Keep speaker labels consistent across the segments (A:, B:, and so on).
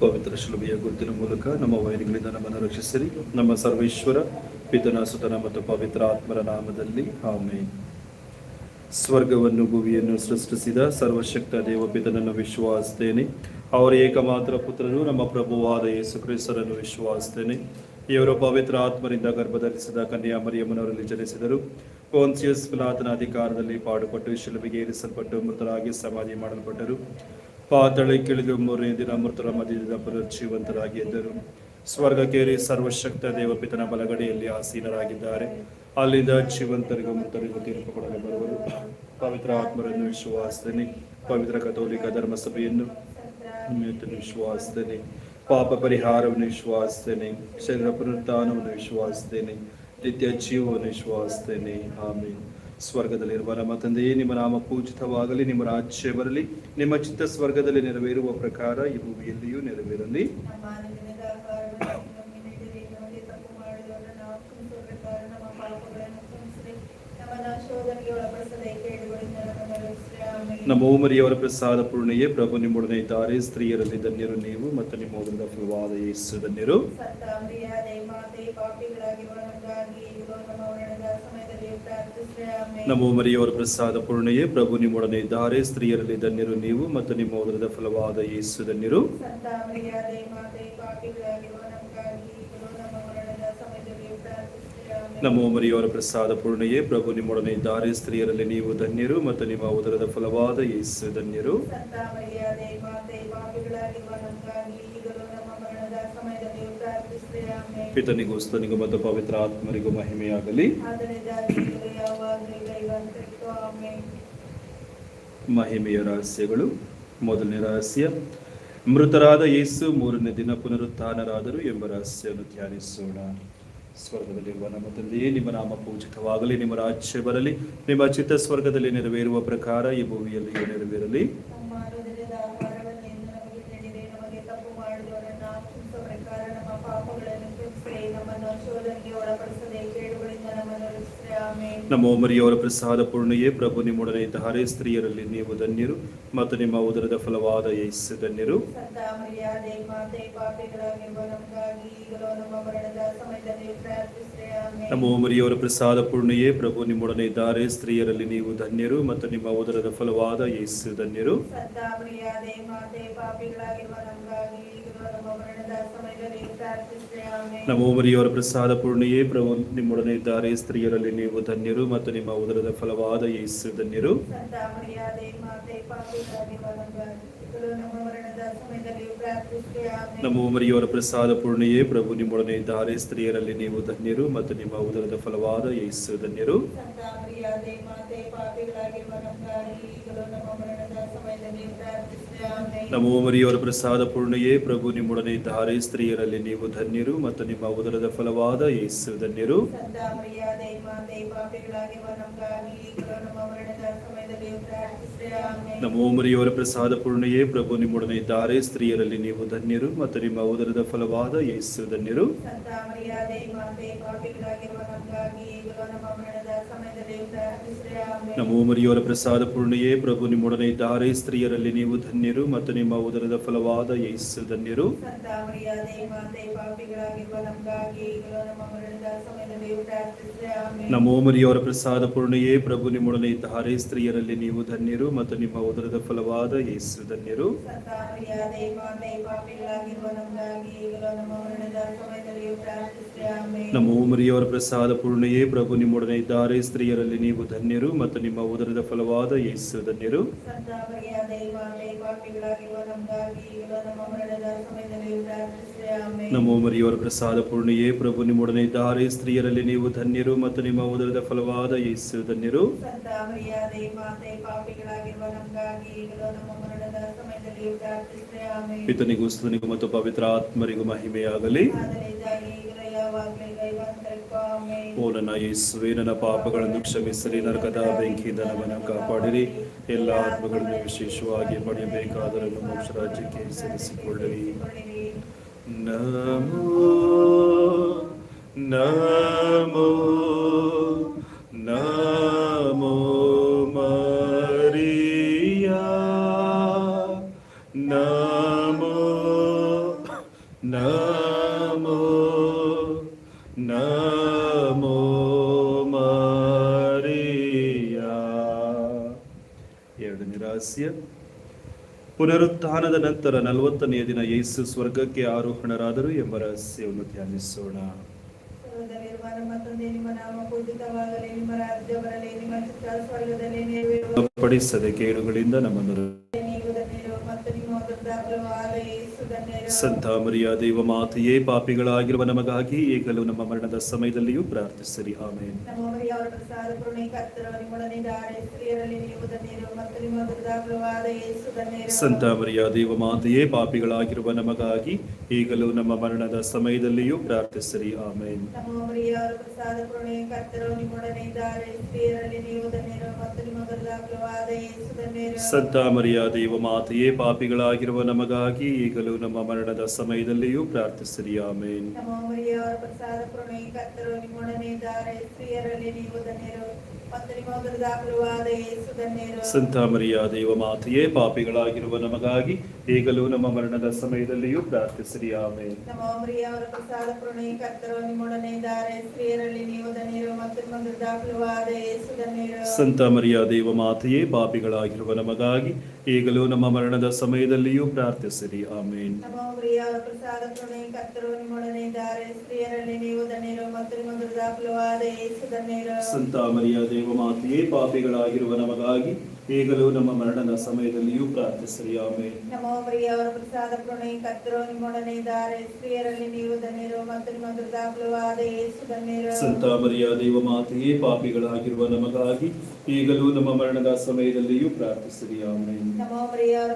A: ಪವಿತ್ರ ಶಿಲುಬೆಯ ಗುರುತಿನ ಮೂಲಕ ನಮ್ಮ ವೈರಿಗಳಿಂದ ನಮ್ಮನ್ನು ರಕ್ಷಿಸಿರಿ. ನಮ್ಮ ಸರ್ವೇಶ್ವರ, ಪಿತನ ಸುತನ ಮತ್ತು ಪವಿತ್ರ ಆತ್ಮರ ನಾಮದಲ್ಲಿ ಆಮೇನ್. ಸ್ವರ್ಗವನ್ನು ಭೂಮಿಯನ್ನು ಸೃಷ್ಟಿಸಿದ ಸರ್ವಶಕ್ತ ದೇವ ದೇವಪಿತನನ್ನು ವಿಶ್ವಾಸಿಸ್ತೇನೆ ಅವರ ಏಕಮಾತ್ರ ಪುತ್ರನು ನಮ್ಮ ಪ್ರಭುವಾದ ಯೇಸು ಕ್ರಿಸ್ತರನ್ನು ವಿಶ್ವಾಸಿಸ್ತೇನೆ ಇವರು ಪವಿತ್ರ ಆತ್ಮರಿಂದ ಗರ್ಭಧರಿಸಿದ ಕನ್ಯಾ ಮರಿಯಮ್ಮನವರಲ್ಲಿ ಜನಿಸಿದರು. ಕೋನ್ಸಿಯಸ್ ಪಿಲಾತನ ಅಧಿಕಾರದಲ್ಲಿ ಪಾಡುಪಟ್ಟು ಶಿಲುಬೆಗೆ ಏರಿಸಲ್ಪಟ್ಟು ಮೃತರಾಗಿ ಸಮಾಧಿ ಮಾಡಲ್ಪಟ್ಟರು. ಪಾತಳಕ್ಕಿಳಿದು ಮೂರನೇ ದಿನ ಮೃತರ ಮಧ್ಯದಿಂದ ಪುನರ್ಜೀವಂತರಾಗಿ ಎದ್ದರು ಸ್ವರ್ಗಕ್ಕೇರಿ ಸರ್ವಶಕ್ತ ದೇವಪಿತನ ಬಲಗಡೆಯಲ್ಲಿ ಆಸೀನರಾಗಿದ್ದಾರೆ. ಅಲ್ಲಿಂದ ಜೀವಂತರಿಗೂ ಮೃತರಿಗೂ ತೀರ್ಪು ಕೊಡಲು ಬರುವರು. ಪವಿತ್ರ ಆತ್ಮರನ್ನು ವಿಶ್ವಾಸನೆ. ಪವಿತ್ರ ಕಥೋಲಿಕ ಧರ್ಮಸಭೆಯನ್ನು ವಿಶ್ವಾಸಿಸ್ತೇನೆ ಪಾಪ ಪರಿಹಾರವನ್ನು ವಿಶ್ವಾಸನೆ. ಶರೀರ ಪುನರುತ್ಥಾನವನ್ನು ವಿಶ್ವಾಸನೆ. ನಿತ್ಯ ಜೀವವನ್ನು ವಿಶ್ವಾಸನೆ. ಆಮೇಲೆ ಸ್ವರ್ಗದಲ್ಲಿರುವ ನಮ್ಮ ತಂದೆಯೇ, ನಿಮ್ಮ ನಾಮ ಪೂಜಿತವಾಗಲಿ, ನಿಮ್ಮ ರಾಜ್ಯ ಬರಲಿ, ನಿಮ್ಮ ಚಿತ್ತ ಸ್ವರ್ಗದಲ್ಲಿ ನೆರವೇರುವ ಪ್ರಕಾರ ಈ ಭೂಮಿಯಲ್ಲಿಯೂ ನೆರವೇರಲಿ.
B: ನಮ್ಮ
A: ಓಮರಿಯವರ ಪ್ರಸಾದ ಪೂರ್ಣೆಯೇ, ಪ್ರಭು ನಿಮ್ಮೊಡನೆ ಇದ್ದಾರೆ, ಸ್ತ್ರೀಯರಲ್ಲಿ ಧನ್ಯರು ನೀವು ಮತ್ತು ನಿಮ್ಮ ಉದರದ ಫಲವಾದ ಯೇಸು ಧನ್ಯರು
B: ಸಂತಾಮರಿಯ ದಯಮಾತೆ ಪಾಪಿಗಳಾಗಿರುವ ನಮಗಾಗಿ ಈಗಲೂ ನಮ್ಮ ಮರಣದ ಸಮಯದಲ್ಲಿ ಪ್ರಾರ್ಥಿಸಿರಿ
A: ಮರಿಯವರ ಪ್ರಸಾದ ಪೂರ್ಣೆಯೇ. ಪ್ರಭು ನಿಮ್ಮೊಡನೆ ಇದ್ದಾರೆ. ಸ್ತ್ರೀಯರಲ್ಲಿ ಧನ್ಯರು ನೀವು ಮತ್ತು ನಿಮ್ಮ ಉದರದ ಫಲವಾದ ಯೇಸು ಧನ್ಯರು. ನಮೋ ಮರಿಯವರ ಪ್ರಸಾದ ಪೂರ್ಣೆಯೇ. ಪ್ರಭು ನಿಮ್ಮೊಡನೆ ಇದ್ದಾರೆ. ಸ್ತ್ರೀಯರಲ್ಲಿ ನೀವು ಧನ್ಯರು ಮತ್ತು ನಿಮ್ಮ ಉದರದ ಫಲವಾದ ಯೇಸು ಧನ್ಯರು
B: ಸಂತಾಮರಿಯ ದಯಮಾತೆ ಪಾಪಿಗಳಾಗಿರುವ ನಮಗಾಗಿ ಈಗಲೂ ನಮ್ಮ ಮರಣದ ಸಮಯದಲ್ಲಿ ಪ್ರಾರ್ಥಿಸಿರಿ ಆಮೇಲೆ
A: ಪಿತನಿಗೂ ಸ್ತನಿಗೂ ಮತ್ತು ಪವಿತ್ರ ಆತ್ಮರಿಗೂ ಮಹಿಮೆಯಾಗಲಿ. ಮಹಿಮೆಯ ರಹಸ್ಯಗಳು. ಮೊದಲನೇ ರಹಸ್ಯ ಮೃತರಾದ ಯೇಸು ಮೂರನೇ ದಿನ ಪುನರುತ್ಥಾನರಾದರು ಎಂಬ ರಹಸ್ಯವನ್ನು ಧ್ಯಾನಿಸೋಣ. ಸ್ವರ್ಗದಲ್ಲಿರುವ ನಮ್ಮ ತಂದೆಯೇ ನಿಮ್ಮ ನಾಮ ಪೂಜಿತವಾಗಲಿ ನಿಮ್ಮ ರಾಜ್ಯ ಬರಲಿ ನಿಮ್ಮ ಚಿತ್ತ ಸ್ವರ್ಗದಲ್ಲಿ ನೆರವೇರುವ ಪ್ರಕಾರ ಈ ಭೂಮಿಯಲ್ಲಿಯೂ ನೆರವೇರಲಿ
B: ನಮ್ಮ ಹೃದಯದ ಆಹಾರವನ್ನು ಇಂದು ನಮಗೆ ನೀಡಿರಿ ನಮಗೆ ತಪ್ಪು ಮಾಡಿದವರನ್ನು ಕ್ಷಮಿಸುವ ಪ್ರಕಾರ ನಮ್ಮ ಪಾಪಗಳನ್ನು ಕ್ಷಮಿಸಿರಿ ನಮ್ಮನ್ನು ಶೋಧನೆಗೆ ಒಳಪಡಿಸದೆ ಕೇಡುಗಳಿಂದ ನಮ್ಮನ್ನು ರಕ್ಷಿಸಿರಿ
A: ನಮ್ಮ ಓಮರಿಯವರ ಪ್ರಸಾದ ಪೂರ್ಣೆಯೇ ಪ್ರಭು ನಿಮ್ಮೊಡನೆ ಇದ್ದಾರೆ. ಸ್ತ್ರೀಯರಲ್ಲಿ ನೀವು ಧನ್ಯರು ಮತ್ತು ನಿಮ್ಮ ಉದರದ ಫಲವಾದ ಯೇಸು ಧನ್ಯರು.
B: ನಮ್ಮ
A: ಓಮರಿಯವರ ಪ್ರಸಾದ ಪೂರ್ಣೆಯೇ ಪ್ರಭು ನಿಮ್ಮೊಡನೆ ಇದ್ದಾರೆ. ಸ್ತ್ರೀಯರಲ್ಲಿ ನೀವು ಧನ್ಯರು ಮತ್ತು ನಿಮ್ಮ ಉದರದ ಫಲವಾದ ಯೇಸು ಧನ್ಯರು.
B: ನಮ್ಮ
A: ಓಮರಿಯವರ ಪ್ರಸಾದ ಪೂರ್ಣೆಯೇ ಪ್ರಭು ನಿಮ್ಮೊಡನೆ ಇದ್ದಾರೆ. ಸ್ತ್ರೀಯರಲ್ಲಿ ನೀವು ಧನ್ಯರು ಮತ್ತು ನಿಮ್ಮ ಉದರದ ಫಲವಾದ ಯೇಸು ಧನ್ಯರು.
B: ನಮ್ಮ
A: ಮರಿಯವರ ಪ್ರಸಾದ ಪೂರ್ಣೆಯೇ. ಪ್ರಭು ನಿಮ್ಮೊಡನೆ ಇದ್ದಾರೆ. ಸ್ತ್ರೀಯರಲ್ಲಿ ನೀವು ಧನ್ಯರು ಮತ್ತು ನಿಮ್ಮ ಉದರದ ಫಲವಾದ ಯೇಸು ಧನ್ಯರು.
B: ನಮ್ಮ ಮರಣದ ಮರಿಯವರ
A: ನಮ್ಮ ಓಮರಿಯವರ ಪ್ರಸಾದ ಪೂರ್ಣೆಯೇ ಪ್ರಭು ನಿಮ್ಮೊಡನೆ ಇದ್ದಾರೆ. ಸ್ತ್ರೀಯರಲ್ಲಿ ನೀವು ಧನ್ಯರು ಮತ್ತು ನಿಮ್ಮ ಉದರದ ಫಲವಾದ ಯೇಸು ಧನ್ಯರು.
B: ನಮೋ ಮರಿಯವರ ಪಾಪಿಗಳಾಗಿರುವ ನಮಗಾಗಿ ಈಗಲೂ ನಮ್ಮ ಮರಣದ ಸಮಯದಲ್ಲಿ ಪ್ರಾರ್ಥಿಸಿರಿ ಆಮೇಲೆ
A: ನಮ್ಮ ಓಮರಿಯವರ ಪ್ರಸಾದ ಪೂರ್ಣೆಯೇ ಪ್ರಭು ನಿಮ್ಮೊಡನೆ ಇದ್ದಾರೆ. ಸ್ತ್ರೀಯರಲ್ಲಿ ನೀವು ಧನ್ಯರು ಮತ್ತು ನಿಮ್ಮ ಉದರದ ಫಲವಾದ ಯೇಸು ಧನ್ಯರು.
B: ಸಂತಾಮರಿಯ
A: ಮರಿಯೋರ ಪ್ರಸಾದ ಪೂರ್ಣೆಯೇ. ಪ್ರಭು ನಿಮ್ಮೊಡನೆ ಇದ್ದಾರೆ. ಸ್ತ್ರೀಯರಲ್ಲಿ ನೀವು ಧನ್ಯರು ಮತ್ತು ನಿಮ್ಮ ಉದರದ ಫಲವಾದ ಯೇಸು ಧನ್ಯರು.
B: ಸಂತಾಮರಿಯ ದಯಮಾತೆ ಪಾಪಿಗಳಾಗಿರುವ ನಮಗಾಗಿ ಈಗಲೂ ನಮ್ಮ ಮರಣದ ಸಮಯದಲ್ಲಿ ಪ್ರಾರ್ಥಿಸಿರಿ. ಆಮೇಲೆ
A: ನಮ್ಮ ಓಮರಿಯವರ ಪ್ರಸಾದ ಪೂರ್ಣೆಯೇ. ಪ್ರಭು ನಿಮ್ಮೊಡನೆ ಇದ್ದಾರೆ. ಸ್ತ್ರೀಯರಲ್ಲಿ ನೀವು ಧನ್ಯರು ಮತ್ತು ನಿಮ್ಮ ಉದರದ ಫಲವಾದ ಯೇಸು ಧನ್ಯರು.
B: ಸಂತಾಮರಿಯ ದಯಮಾತೆ ಪಾಪಿಗಳಾಗಿರುವ ನಮಗಾಗಿ ಈಗಲೂ ನಮ್ಮ ಮರಣದ ಸಮಯದಲ್ಲಿ ಪ್ರಾರ್ಥಿಸಿರಿ.
A: ಓಮರಿಯವರ ಪ್ರಸಾದ ಪೂರ್ಣೆಯೇ. ಪ್ರಭು ನಿಮ್ಮೊಡನೆ ಇದ್ದಾರೆ. ಸ್ತ್ರೀಯರಲ್ಲಿ ನೀವು ಧನ್ಯರು ಮತ್ತು ನಿಮ್ಮ ಉದರದ ಫಲವಾದ ಯೇಸು ಧನ್ಯರು.
B: ಸಂತಾಮರಿಯ ದಯಮಾತೆ
A: ಮರಿಯವರ ಪ್ರಸಾದ ಪೂರ್ಣಿಯೇ. ಪ್ರಭು ನಿಮ್ಮೊಡನೆ ಇದ್ದಾರೆ. ಸ್ತ್ರೀಯರಲ್ಲಿ ನೀವು ಧನ್ಯರು ಮತ್ತು ನಿಮ್ಮ ಉದರದ ಫಲವಾದ ಯೇಸು ಧನ್ಯರು. ಪಿತನಿಗೂ ಸ್ತನಿಗೂ ಮತ್ತು ಪವಿತ್ರ ಆತ್ಮರಿಗೂ ಮಹಿಮೆಯಾಗಲಿ. ಓ ನನ್ನ ಯೇಸುವೆ ನನ್ನ ಪಾಪಗಳನ್ನು ಕ್ಷಮಿಸಲಿ ನರಕದ ಬೆಂಕಿಯಿಂದ ನಮ್ಮನ್ನು ಕಾಪಾಡಿರಿ. ಎಲ್ಲ ಆತ್ಮಗಳನ್ನು ವಿಶೇಷವಾಗಿ ಪಡೆಯಬೇಕಾದರನ್ನು ಮೋಕ್ಷ ರಾಜ್ಯಕ್ಕೆ ಸೇರಿಸಿಕೊಳ್ಳಿರಿ ನಮೋ ನಮೋ ಪುನರುತ್ಥಾನದ ನಂತರ ನಲವತ್ತನೆಯ ದಿನ ಯೇಸು ಸ್ವರ್ಗಕ್ಕೆ ಆರೋಹಣರಾದರು ಎಂಬ ರಹಸ್ಯವನ್ನು ಧ್ಯಾನಿಸೋಣ. ಪಡಿಸದೆ
B: ಕೇಳುಗಳಿಂದ ತಂದೆ
A: ಸಂತ ಮರಿಯ ದೇವ ಮಾತೆಯೇ ಪಾಪಿಗಳಾಗಿರುವ ನಮಗಾಗಿ ಈಗಲೂ ನಮ್ಮ ಮರಣದ ಸಮಯದಲ್ಲಿಯೂ ಪ್ರಾರ್ಥಿಸಿರಿ. ಆಮೇಲೆ ಸಂತ ಮರಿಯ ದೇವ ಮಾತೆಯೇ ಪಾಪಿಗಳಾಗಿರುವ ನಮಗಾಗಿ ಈಗಲೂ ನಮ್ಮ ಮರಣದ ಸಮಯದಲ್ಲಿಯೂ ಪ್ರಾರ್ಥಿಸಿರಿ. ಆಮೇಲೆ ಸಂತ ಮರಿಯ ದೇವ ಮಾತೆಯೇ ಪಾಪಿಗಳಾಗಿರುವ ನಮಗಾಗಿ ಈಗಲೂ ನಮ್ಮ ಮರಣದ ಸಮಯದಲ್ಲಿಯೂ ಪ್ರಾರ್ಥಿಸಿರಿ. ಆಮೇನ್.
B: ನಮ್ಮ ಕರ್ತರು ನಿಮ್ಮೊಡನೆ ಇದ್ದಾರೆ. ಸ್ತ್ರೀಯರಲ್ಲಿ ನೀವು ಧನ್ಯರು.
A: ಸಂತ ಮರಿಯ ದೇವ ಮಾತೆಯೇ ಪಾಪಿಗಳಾಗಿರುವ ನಮಗಾಗಿ ಈಗಲೂ ನಮ್ಮ ಮರಣದ ಸಮಯದಲ್ಲಿಯೂ ಪ್ರಾರ್ಥಿಸಿರಿ
B: ಧನ್ಯರು
A: ಸಂತ ಮರಿಯ ದೇವ ಮಾತೆಯೇ ಪಾಪಿಗಳಾಗಿರುವ ನಮಗಾಗಿ ಈಗಲೂ ನಮ್ಮ ಮರಣದ ಸಮಯದಲ್ಲಿಯೂ ಪ್ರಾರ್ಥಿಸಿರಿ
B: ಆಮೇನ್.
A: ಸಂತ ಮರಿಯ ದೇವ ಮಾತೆಯೇ ಪಾಪಿಗಳಾಗಿರುವ ನಮಗಾಗಿ ಈಗಲೂ ನಮ್ಮ ಮರಣದ ಸಮಯದಲ್ಲಿಯೂ ಪ್ರಾರ್ಥಿಸಿರಿ ಆಮೇಲೆ
B: ನಮ್ಮ ಮರಿಯ ಅವರ ಪ್ರಸಾದ ಕರುಣೆ ಕರ್ತರು ನಿಮ್ಮೊಡನೆ ಇದ್ದಾರೆ. ಸ್ತ್ರೀಯರಲ್ಲಿ ನೀವು ಧನ್ಯರು ಮತ್ತು ನಿಮ್ಮ ದಾಖಲವಾದ ಯೇಸು ಧನ್ಯರು.
A: ಸಂತ ಮರಿಯ ಪಾಪಿಗಳಾಗಿರುವ ನಮಗಾಗಿ ಈಗಲೂ ನಮ್ಮ ಮರಣದ ಸಮಯದಲ್ಲಿಯೂ ಪ್ರಾರ್ಥಿಸಿರಿ ಆಮೇಲೆ
B: ನಮೋ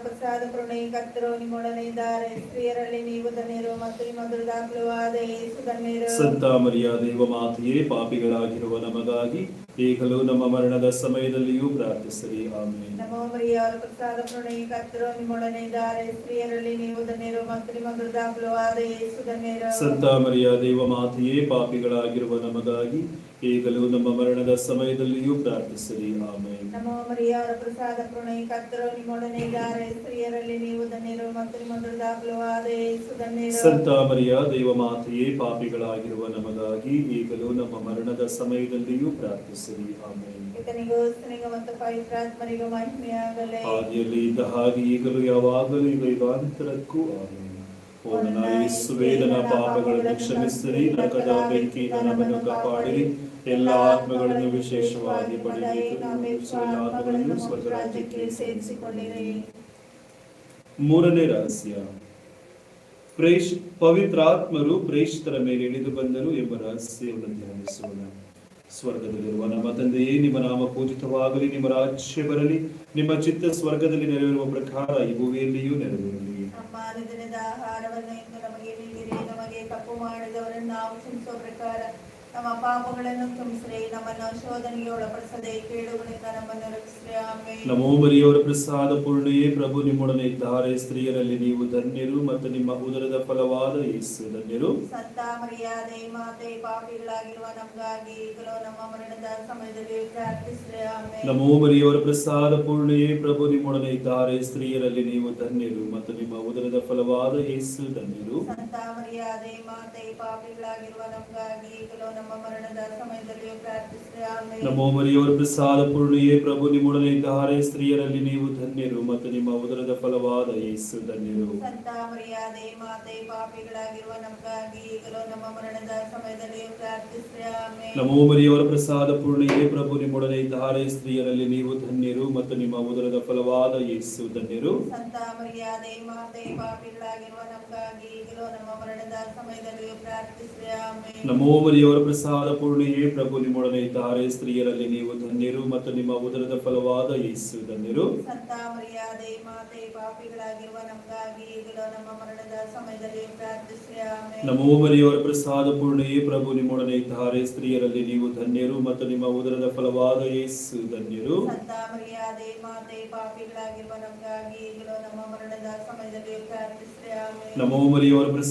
B: ಪ್ರಸಾದ ಕರುಣೆ ಕರ್ತರು ನಿಮ್ಮೊಡನೆ ಇದ್ದಾರೆ. ಸ್ತ್ರೀಯರಲ್ಲಿ ನೀವು ಧನ್ಯರು ಮತ್ತು ನಿಮ್ಮ ದಾಖಲವಾದ ಯೇಸು ಧನ್ಯರು.
A: ಸಂತ ಮರಿಯ ದೇವ ಮಾತೆಯೇ ಪಾಪಿಗಳಾಗಿರುವ ನಮಗಾಗಿ ಈಗಲೂ ನಮ್ಮ ಮರಣದ ಸಮಯದಲ್ಲಿಯೂ ಪ್ರಾರ್ಥಿಸಿರಿ ಆಮೇಲೆ
B: ನಮ್ಮ ಮರಿಯ ಅವರ ಪ್ರಸಾದ ಕರುಣೆ ಕರ್ತರು ನಿಮ್ಮೊಡನೆ ಇದ್ದಾರೆ. ಸ್ತ್ರೀಯರಲ್ಲಿ ನೀವು ಧನ್ಯರು ಮತ್ತು ನಿಮ್ಮ ದಾಖಲವಾದ ಯೇಸು ಧನ್ಯರು.
A: ಸಂತ ಮರಿಯ ದೇವ ಮಾತೆಯೇ ಪಾಪಿಗಳಾಗಿರುವ ನಮಗಾಗಿ ಈಗಲೂ ನಮ್ಮ ಮರಣದ ಸಮಯದಲ್ಲಿಯೂ ಪ್ರಾರ್ಥಿಸಿರಿ ಆಮೇಲೆ
B: ನಮ್ಮ ಮರಿಯಾರ ಪ್ರಸಾದ ಪ್ರಣಯಿ ಕರ್ತರು ನಿಮ್ಮೊಡನೆ ಇದ್ದಾರೆ. ಸ್ತ್ರೀಯರಲ್ಲಿ ನೀವು ಧನ್ಯರು ಮತ್ತು ನಿಮ್ಮ ದಾಖಲವಾದ ಯೇಸು ಧನ್ಯರು.
A: ಸಂತ ಮರಿಯ ದೇವ ಮಾತೆಯೇ ಪಾಪಿಗಳಾಗಿರುವ ನಮಗಾಗಿ ಈಗಲೂ ನಮ್ಮ ಮರಣದ ಸಮಯದಲ್ಲಿಯೂ ಪ್ರಾರ್ಥಿಸಿರಿ ಆಮೇಲೆ
B: ಈತನಿಗೂ ಸ್ತ್ರೀಗೂ ಮತ್ತು ಪವಿತ್ರಾತ್ಮರಿಗೂ ಮಹಿಮೆಯಾಗಲೇ.
A: ಆದಿಯಲ್ಲಿ ಇದ್ದ ಹಾಗೆ ಈಗಲೂ ಯಾವಾಗಲೂ ಈಗ ಯುಗಾಂತರಕ್ಕೂ ಆಮೇಲೆ ಓ ನನ್ನ ಯೇಸುವೇ ನನ್ನ ಪಾಪಗಳನ್ನು ಕ್ಷಮಿಸಿರಿ ನರಕದ ಬೆಂಕಿಯಿಂದ ನಮ್ಮನ್ನು ಕಾಪಾಡಿರಿ ಎಲ್ಲ ಆತ್ಮಗಳನ್ನು ವಿಶೇಷವಾಗಿ ಪಡೆಯಬೇಕು
B: ಸೇರಿಸಿಕೊಂಡಿರಿ.
A: ಮೂರನೇ ರಹಸ್ಯ. ಪ್ರೇಷ್ ಪವಿತ್ರಾತ್ಮರು ಪ್ರೇಷಿತರ ಮೇಲೆ ಇಳಿದು ಬಂದರು ಎಂಬ ರಹಸ್ಯವನ್ನು ಧ್ಯಾನಿಸೋಣ. ಸ್ವರ್ಗದಲ್ಲಿರುವ ನಮ್ಮ ತಂದೆಯೇ, ನಿಮ್ಮ ನಾಮ ಪೂಜಿತವಾಗಲಿ, ನಿಮ್ಮ ರಾಜ್ಯ ಬರಲಿ, ನಿಮ್ಮ ಚಿತ್ತ ಸ್ವರ್ಗದಲ್ಲಿ ನೆರವೇರುವ ಪ್ರಕಾರ ಈ ಭೂಮಿಯಲ್ಲಿಯೂ ನೆರವೇರಲಿ.
B: ಆಹಾರವನ್ನು ನಮಗೆ ನಮಗೆ ತಪ್ಪು ಮಾಡಿದವರನ್ನು ನಾವು ಪ್ರಕಾರ ನಮ್ಮ ಪಾಪಗಳನ್ನು ಕ್ಷಮಿಸಿರಿ ನಮ್ಮನ್ನು ಶೋಧನೆಗೆ ಒಳಪಡಿಸದೆ ಕೇಳುಗಳಿಂದ ನಮ್ಮನ್ನು ರಕ್ಷಿಸಿರಿ ಆಮೇಲೆ
A: ನಮೋ ಮರಿಯವರ ಪ್ರಸಾದ ಪೂರ್ಣೆಯೇ ಪ್ರಭು ನಿಮ್ಮೊಡನೆ ಇದ್ದಾರೆ. ಸ್ತ್ರೀಯರಲ್ಲಿ ನೀವು ಧನ್ಯರು ಮತ್ತು ನಿಮ್ಮ ಉದರದ ಫಲವಾದ ಯೇಸು ಧನ್ಯರು.
B: ಸಂತ ಮರ್ಯಾದೆ ಮಾತೆ ಪಾಪಿಗಳಾಗಿರುವ ನಮಗಾಗಿ ಈಗಲೂ ನಮ್ಮ ಮರಣದ ಸಮಯದಲ್ಲಿ ಪ್ರಾರ್ಥಿಸಿರಿ ಆಮೇಲೆ
A: ನಮೋ ಮರಿಯವರ ಪ್ರಸಾದ ಪೂರ್ಣೆಯೇ ಪ್ರಭು ನಿಮ್ಮೊಡನೆ ಇದ್ದಾರೆ. ಸ್ತ್ರೀಯರಲ್ಲಿ ನೀವು ಧನ್ಯರು ಮತ್ತು ನಿಮ್ಮ ಉದರದ ಫಲವಾದ ಯೇಸು ಧನ್ಯರು.
B: ಸಂತ ಮರ್ಯಾದೆ ಮಾತೆ ಪಾಪಿಗಳಾಗಿರುವ ನಮಗಾಗಿ ಈಗಲೂ ನಮ್ಮ ಮರಣದ ಸಮಯದಲ್ಲಿ ಪ್ರಾರ್ಥಿಸಿದ ನಮ್ಮ
A: ನಮೋ ಮರಿಯವರ ಪ್ರಸಾದ ಪೂರ್ಣಿಯೇ ಪ್ರಭು ನಿಮ್ಮೊಡನೆ ಇದ್ದಾರೆ ಸ್ತ್ರೀಯರಲ್ಲಿ ನೀವು ಧನ್ಯರು ಮತ್ತು ನಿಮ್ಮ ಉದರದ ಫಲವಾದ ಯೇಸು ಧನ್ಯರು.
B: ಸಂತ ಮರ್ಯಾದೆ ಮಾತೆ ಪಾಪಿಗಳಾಗಿರುವ ನಮಗಾಗಿ ಈಗಲೂ ನಮ್ಮ ಮರಣದ ಸಮಯದಲ್ಲಿ ಪ್ರಾರ್ಥಿಸಿದ ನಮ್ಮ
A: ನಮೋ ಮರಿಯವರ ಪ್ರಸಾದ ಪೂರ್ಣಿಯೇ ಪ್ರಭು ನಿಮ್ಮೊಡನೆ ಇದ್ದಾರೆ ಸ್ತ್ರೀಯರಲ್ಲಿ ನೀವು ಧನ್ಯರು ಮತ್ತು ನಿಮ್ಮ ಉದರದ ಫಲವಾದ ಯೇಸು ಧನ್ಯರು.
B: ಸಂತ ಮರ್ಯಾದೆ ಮಾತೆ ಪಾಪಿಗಳಾಗಿರುವ ನಮಗಾಗಿ ಈಗಲೂ
A: ನಮೋ ಮರಿಯವರ ಪ್ರಸಾದ ಪೂರ್ಣೆಯೇ ಪ್ರಭು ನಿಮ್ಮೊಡನೆ ಇದ್ದಾರೆ. ಸ್ತ್ರೀಯರಲ್ಲಿ ನೀವು ಧನ್ಯರು ಮತ್ತು ನಿಮ್ಮ ಉದರದ ಫಲವಾದ ಯೇಸು ಧನ್ಯರು.
B: ಸಂತ ಮರ್ಯಾದೆ ಮಾತೆ ಪಾಪಿಗಳಾಗಿರುವ ನಮಗಾಗಿ ಈಗಲೂ ನಮ್ಮ ಮರಣದ ಸಮಯದಲ್ಲಿ ಪ್ರಾರ್ಥಿಸಿರಿ ಆಮೇಲೆ
A: ನಮೋ ಮರಿಯವರ ಪ್ರಸಾದ ಪೂರ್ಣೆಯೇ ಪ್ರಭು ನಿಮ್ಮೊಡನೆ ಇದ್ದಾರೆ. ಸ್ತ್ರೀಯರಲ್ಲಿ ನೀವು ಧನ್ಯರು ಮತ್ತು ನಿಮ್ಮ ಉದರದ ಫಲವಾದ ಯೇಸು ಧನ್ಯರು.
B: ಸಂತ ಮರ್ಯಾದೆ ಮಾತೆ ಪಾಪಿಗಳಾಗಿರುವ ನಮಗಾಗಿ ಈಗಲೂ ನಮ್ಮ ಮರಣದ ಸಮಯದಲ್ಲಿ ಪ್ರಾರ್ಥಿಸಿರಿ ಆಮೇಲೆ
A: ನಮೋ ಮರಿಯವರ ಪ್ರಸಾದ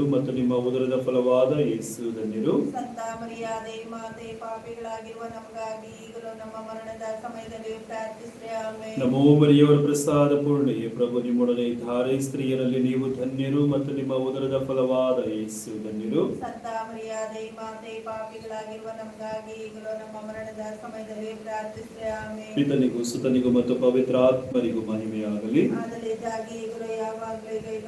A: ಮತ್ತು ನಿಮ್ಮ ಉದರದ ಫಲವಾದ ಯೇಸು ಧನ್ಯರು
B: ಸಂತ ಮರಿಯಾದೆ ಮಾತೆ ಪಾಪಿಗಳಾಗಿರುವ ನಮಗಾಗಿ ಈಗಲೂ ನಮ್ಮ ಮರಣದ ಸಮಯದಲ್ಲಿ ಪ್ರಾರ್ಥಿಸಿರಿ ಆಮೇಲೆ
A: ನಮೋ ಮರಿಯವರ ಪ್ರಸಾದ ಪೂರ್ಣೆಯೇ. ಪ್ರಭು ನಿಮ್ಮೊಡನೆ ಇದ್ದಾರೆ. ಸ್ತ್ರೀಯರಲ್ಲಿ ನೀವು ಧನ್ಯರು ಮತ್ತು ನಿಮ್ಮ ಉದರದ ಫಲವಾದ ಯೇಸು ಧನ್ಯರು
B: ಸಂತ ಮರಿಯಾದೆ ಮಾತೆ ಪಾಪಿಗಳಾಗಿರುವ ನಮಗಾಗಿ ಈಗಲೂ ನಮ್ಮ ಮರಣದ ಸಮಯದಲ್ಲಿ ಪ್ರಾರ್ಥಿಸಿರಿ ಆಮೇಲೆ
A: ಪಿತನಿಗೂ ಸುತನಿಗೂ ಮತ್ತು ಪವಿತ್ರ ಆತ್ಮರಿಗೂ ಮಹಿಮೆಯಾಗಲಿ.
B: ಆದಲಿದ್ದಾಗಿ ಈಗಲೂ ಯಾವಾಗಲೂ ಈಗ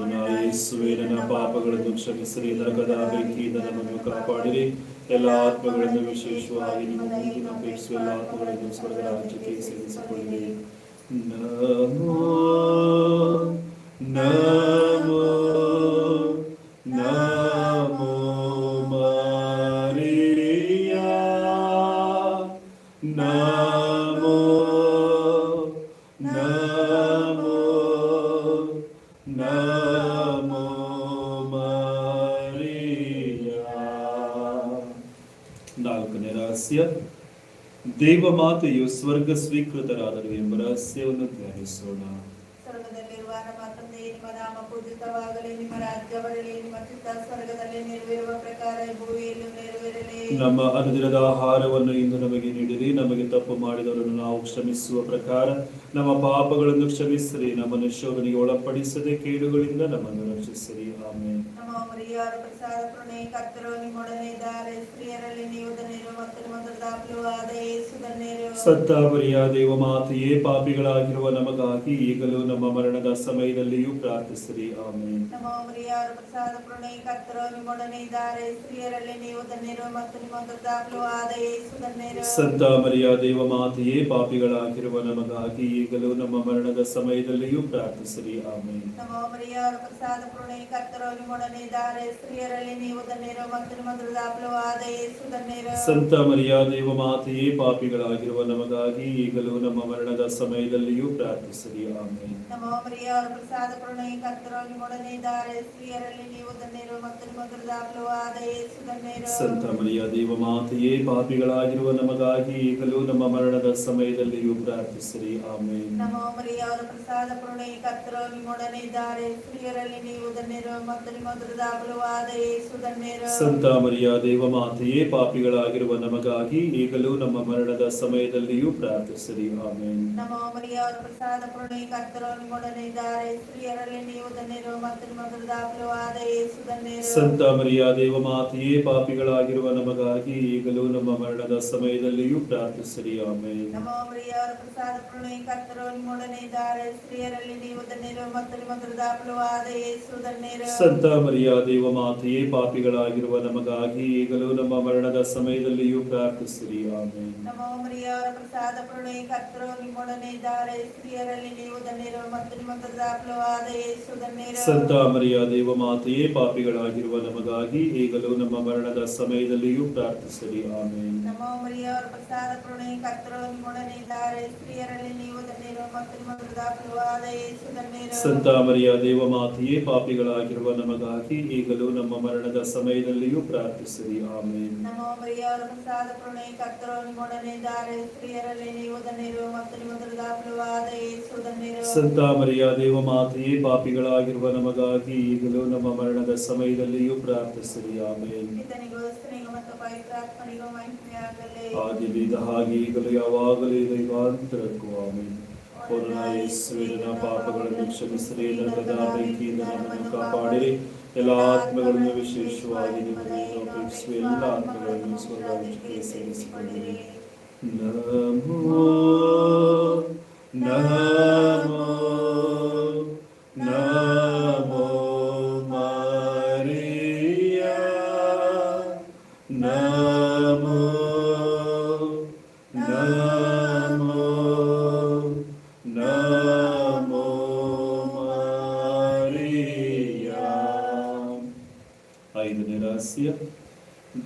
A: ನನ್ನ ಯೇಸುವೆ ನನ್ನ ಪಾಪಗಳನ್ನು ಕ್ಷಮಿಸಿರಿ ನರಕದ ಬೆಂಕಿಯಿಂದ ನನ್ನನ್ನು ಕಾಪಾಡಿರಿ. ಎಲ್ಲ ಆತ್ಮಗಳನ್ನು ವಿಶೇಷವಾಗಿ ನಿಮ್ಮ ಮುಂದಿನ ಅಪೇಕ್ಷಿಸುವ ಎಲ್ಲ ಆತ್ಮಗಳನ್ನು ಸ್ವರ್ಗ ರಾಜ್ಯಕ್ಕೆ ಸೇರಿಸಿಕೊಳ್ಳಿರಿ ನಮೋ ನಮೋ ದೇವ ಮಾತೆಯು ಸ್ವರ್ಗ ಸ್ವೀಕೃತರಾದರು ಎಂಬ ರಹಸ್ಯವನ್ನು ಧ್ಯಾನಿಸೋಣ.
B: ಸ್ವರ್ಗದಲ್ಲಿರುವ ನಮ್ಮ ತಂದೆ ನಿಮ್ಮ ನಾಮ ಪೂಜಿತವಾಗಲಿ ನಿಮ್ಮ ರಾಜ್ಯ ಬರಲಿ ನಿಮ್ಮ ಚಿತ್ತ ಸ್ವರ್ಗದಲ್ಲಿ ನೆರವೇರುವ ಪ್ರಕಾರ ಭೂಮಿಯಲ್ಲೂ ನೆರವೇರಲಿ.
A: ನಮ್ಮ ಅನುದಿನದ ಆಹಾರವನ್ನು ಇಂದು ನಮಗೆ ನೀಡಿರಿ ನಮಗೆ ಮಾಡಿದವರನ್ನು ನಾವು ಕ್ಷಮಿಸುವ ಪ್ರಕಾರ ನಮ್ಮ ಪಾಪಗಳನ್ನು ಕ್ಷಮಿಸಿರಿ, ನಮ್ಮನ್ನು ಶೋಧನೆಗೆ ಒಳಪಡಿಸದೆ ಕೇಡುಗಳಿಂದ ನಮ್ಮನ್ನು ರಕ್ಷಿಸಿರಿ. ಆಮೇಲೆ
B: ನಮ್ಮ ಮರಿಯಾರ ಪ್ರಸಾದ ಕರುಣೆ ಕರ್ತರು ನಿಮ್ಮೊಡನೆ ಇದ್ದಾರೆ. ಸ್ತ್ರೀಯರಲ್ಲಿ ನೀವು ಧನ್ಯರು ಮತ್ತು
A: ಸತ್ತ ಮರಿಯ ದೇವ ಮಾತೆಯೇ ಪಾಪಿಗಳಾಗಿರುವ ನಮಗಾಗಿ ಈಗಲೂ ನಮ್ಮ ಮರಣದ ಸಮಯದಲ್ಲಿಯೂ ಪ್ರಾರ್ಥಿಸಿರಿ. ಆಮೇಲೆ
B: ನಮ್ಮ ಮರಿಯಾರ ಪ್ರಸಾದ ಕರುಣೆ ಕರ್ತರು ನಿಮ್ಮೊಡನೆ ಇದ್ದಾರೆ. ಸ್ತ್ರೀಯರಲ್ಲಿ ನೀವು ಧನ್ಯರು ಮತ್ತು ನಿಮ್ಮ ದೊಡ್ಡದಾಗಲುವಾದ ಯೇಸು ಧನ್ಯರು.
A: ಸಂತ ಮರಿಯ ದೇವ ಮಾತೆಯೇ ಪಾಪಿಗಳಾಗಿರುವ ನಮಗಾಗಿ ಈಗಲೂ ನಮ್ಮ ಮರಣದ ಸಮಯದಲ್ಲಿಯೂ ಪ್ರಾರ್ಥಿಸಿರಿ. ಆಮೇಲೆ
B: ನಮ್ಮ ಮರಿಯಾರ ಪ್ರಸಾದ ಕರುಣೆ ಕರ್ತರು ನಿಮ್ಮೊಡನೆ ಇದ್ದಾರೆ. ಸ್ತ್ರೀಯರಲ್ಲಿ ನೀವು ಧನ್ಯರು ಮತ್ತು ನಿಮ್ಮ ಸಂತಾ ಯೇಸು ಧನ್ಯರು.
A: ಸಂತ ಮರಿಯ ದೇವ ಮಾತೆಯೇ ಪಾಪಿಗಳಾಗಿರುವ ನಮಗಾಗಿ ಈಗಲೂ ನಮ್ಮ ಮರಣದ ಸಮಯದಲ್ಲಿಯೂ ಪ್ರಾರ್ಥಿಸಲಿ ಆಮೇಲೆ
B: ನಮ್ಮ ಮರಿಯಾರ ಪ್ರಸಾದ ಕರುಣೆ ಕರ್ತರು ನಿಮ್ಮೊಡನೆ ಇದ್ದಾರೆ ಸ್ತ್ರೀಯರಲ್ಲಿ ನೀವು ಧನ್ಯರು ಮತ್ತು ನಿಮ್ಮ ದೊಡ್ಡದಾಗಲುವಾದ ಯೇಸು ಧನ್ಯರು.
A: ಸಂತ ಮರಿಯ ದೇವ ಮಾತೆಯೇ ಪಾಪಿಗಳಾಗಿರುವ ನಮಗಾಗಿ ಈಗಲೂ ನಮ್ಮ ಮರಣದ ಸಮಯದಲ್ಲಿಯೂ ಪ್ರಾರ್ಥಿಸಲಿ ಆಮೇಲೆ
B: ನಮ್ಮ ಮರಿಯಾರ ಪ್ರಸಾದ ಕರುಣೆ ಕರ್ತರು ನಿಮ್ಮೊಡನೆ ಇದ್ದಾರೆ ಸ್ತ್ರೀಯರಲ್ಲಿ ನೀವು ಧನ್ಯರು ಮತ್ತು ನಿಮ್ಮ ದೊಡ್ಡದಾಗಲುವಾದ ಯೇಸು ಧನ್ಯರು.
A: ಸಂತ ಮರಿಯ ದೇವ ಮಾತೆಯೇ ಪಾಪಿಗಳಾಗಿರುವ ನಮಗಾಗಿ ಈಗಲೂ ನಮ್ಮ ಮರಣದ ಸಮಯದಲ್ಲಿಯೂ ಪ್ರಾರ್ಥಿಸಿರಿ. ಆಮೇಲೆ
B: ನಮ್ಮ ಮರಿಯಾರ ಪ್ರಸಾದ ಪೂರ್ಣಿ ಕರ್ತರು ನಿಮ್ಮೊಡನೆ ಇದ್ದಾರೆ ಸ್ತ್ರೀಯರಲ್ಲಿ ನೀವು ಧನ್ಯರು ಮತ್ತು ನಿಮ್ಮ ಯೇಸು ಧನ್ಯರು.
A: ಸಂತ ಮರಿಯ ದೇವ ಮಾತೆಯೇ ಪಾಪಿಗಳಾಗಿರುವ ನಮಗಾಗಿ ಈಗಲೂ ನಮ್ಮ ಮರಣದ ಸಮಯದಲ್ಲಿಯೂ ಪ್ರಾರ್ಥಿಸಿರಿ. ಆಮೇಲೆ
B: ನಮ್ಮ ಮರಿಯಾರ ಪ್ರಸಾದ ಪೂರ್ಣಿ ಕರ್ತರು ನಿಮ್ಮೊಡನೆ ಇದ್ದಾರೆ ಸ್ತ್ರೀಯರಲ್ಲಿ ನೀವು ಧನ್ಯರು ಮತ್ತು ನಿಮ್ಮ ಯೇಸು ಧನ್ಯರು.
A: ಸಂತ ಮರಿಯ ದೇವ ಮಾತೆಯೇ ಪಾಪಿಗಳಾಗಿರುವ ನಮಗಾಗಿ ಈಗಲೂ ನಮ್ಮ ಮರಣದ ಸಮಯದಲ್ಲಿಯೂ ಪ್ರಾರ್ಥಿಸಿರಿ. ಆಮೇಲೆ
B: ನಮ್ಮ ಮರಿಯಾರ ಪ್ರಸಾದ ಪ್ರಣಯ ಕರ್ತರು ನಿಮ್ಮೊಡನೆ ಇದ್ದಾರೆ. ಸ್ತ್ರೀಯರಲ್ಲಿ ನೀವು ಧನ್ಯರು ಮತ್ತು ನಿಮ್ಮ ಪ್ರಜಾಪ್ಲವಾದ ಯೇಸು ಧನ್ಯರು.
A: ಸಂತ ಮರಿಯ ದೇವ ಮಾತೆಯೇ ಪಾಪಿಗಳಾಗಿರುವ ನಮಗಾಗಿ ಈಗಲೂ ನಮ್ಮ ಮರಣದ ಸಮಯದಲ್ಲಿಯೂ ಪ್ರಾರ್ಥಿಸಲಿ. ಆಮೇಲೆ
B: ನಮ್ಮ ಮರಿಯಾರ ಪ್ರಸಾದ ಪ್ರಣಯ ಕರ್ತರು ನಿಮ್ಮೊಡನೆ ಇದ್ದಾರೆ. ಸ್ತ್ರೀಯರಲ್ಲಿ ನೀವು ಧನ್ಯರು ಮತ್ತು ನಿಮ್ಮ ಪ್ರಜಾಪ್ಲವಾದ ಯೇಸು ಧನ್ಯರು.
A: ಸಂತ ಮರಿಯ ದೇವ ಮಾತೆಯೇ ಪಾಪಿಗಳಾಗಿರುವ ನಮಗಾಗಿ ಈಗಲೂ ನಮ್ಮ ಮರಣದ ಸಮಯದಲ್ಲಿಯೂ ಪ್ರಾರ್ಥಿಸಲಿ. ಆಮೇಲೆ
B: ನಮ್ಮ ಮರಿಯಾರ ಪ್ರಸಾದ ಪ್ರಣಯ ಕರ್ತರು ನಿಮ್ಮೊಡನೆ ಇದ್ದಾರೆ.
A: ಸಂತ ಮರಿಯ ದೇವ ಮಾತೆಯೇ ಪಾಪಿಗಳಾಗಿರುವ ನಮಗಾಗಿ ಈಗಲೂ ನಮ್ಮ ಮರಣದ ಸಮಯದಲ್ಲಿಯೂ ಪ್ರಾರ್ಥಿಸಿರಿ. ಆಮೇಲೆ ಹಾಗೆ ಈಗಲೂ ಯಾವಾಗಲೂ ದೈವಾಂತರಕ್ಕೂ ಆಮೇಲೆ ಪೂರ್ಣ ಪಾಪಗಳನ್ನು ಕ್ಷಮಿಸಿರಿ ನರಕದ ಬೆಂಕಿಯಿಂದ ನಮ್ಮನ್ನು ಕಾಪಾಡಿರಿ. ಎಲ್ಲ ಆತ್ಮಗಳನ್ನು ವಿಶೇಷವಾಗಿ ನಿಮ್ಮನ್ನು ಎಲ್ಲ ಆತ್ಮಗಳನ್ನು ನಮೋ ನಮೋ ನಮೋ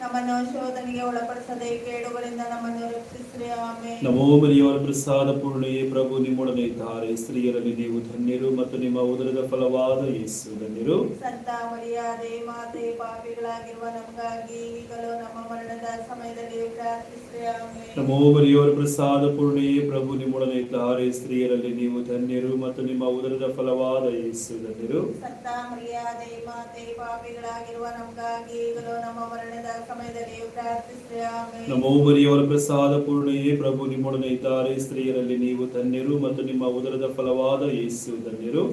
B: ನಮ್ಮನ್ನು ಶೋಧನೆಗೆ ಒಳಪಡಿಸದೆ ಕೇಡುಗಳಿಂದ ನಮ್ಮನ್ನು ರಕ್ಷಿಸಿರಿ ಆಮೇಲೆ
A: ನಮೋ ಮರಿಯವರ ಪ್ರಸಾದ ಪೂರ್ಣೆಯೇ ಪ್ರಭು ನಿಮ್ಮೊಡನೆ ಇದ್ದಾರೆ. ಸ್ತ್ರೀಯರಲ್ಲಿ ನೀವು ಧನ್ಯರು ಮತ್ತು ನಿಮ್ಮ ಉದರದ ಫಲವಾದ ಯೇಸು ಧನ್ಯರು.
B: ಸಂತ ಮರಿಯಾದೆ ಮಾತೆ ಪಾಪಿಗಳಾಗಿರುವ ನಮಗಾಗಿ ಈಗಲೂ ನಮ್ಮ ಮರಣದ ಸಮಯದಲ್ಲಿ ಪ್ರಾರ್ಥಿಸಿರಿ ಆಮೇಲೆ
A: ನಮೋ ಓಬರಿಯವರ ಪ್ರಸಾದ ಪೂರ್ಣೆಯೇ ಪ್ರಭು ನಿಮ್ಮೊಡನೆ ಇದ್ದಾರೆ. ಸ್ತ್ರೀಯರಲ್ಲಿ ನೀವು ಧನ್ಯರು ಮತ್ತು ನಿಮ್ಮ ಉದರದ ಫಲವಾದ ಯೇಸು ಧನ್ಯರು. ನಮೋ ಮರಿಯವರ ಪ್ರಸಾದ ಪೂರ್ಣೆಯೇ ಪ್ರಭು ನಿಮ್ಮೊಡನೆ ಇದ್ದಾರೆ. ಸ್ತ್ರೀಯರಲ್ಲಿ ನೀವು ಧನ್ಯರು ಮತ್ತು ನಿಮ್ಮ ಉದರದ ಫಲವಾದ ಯೇಸು ಧನ್ಯರು.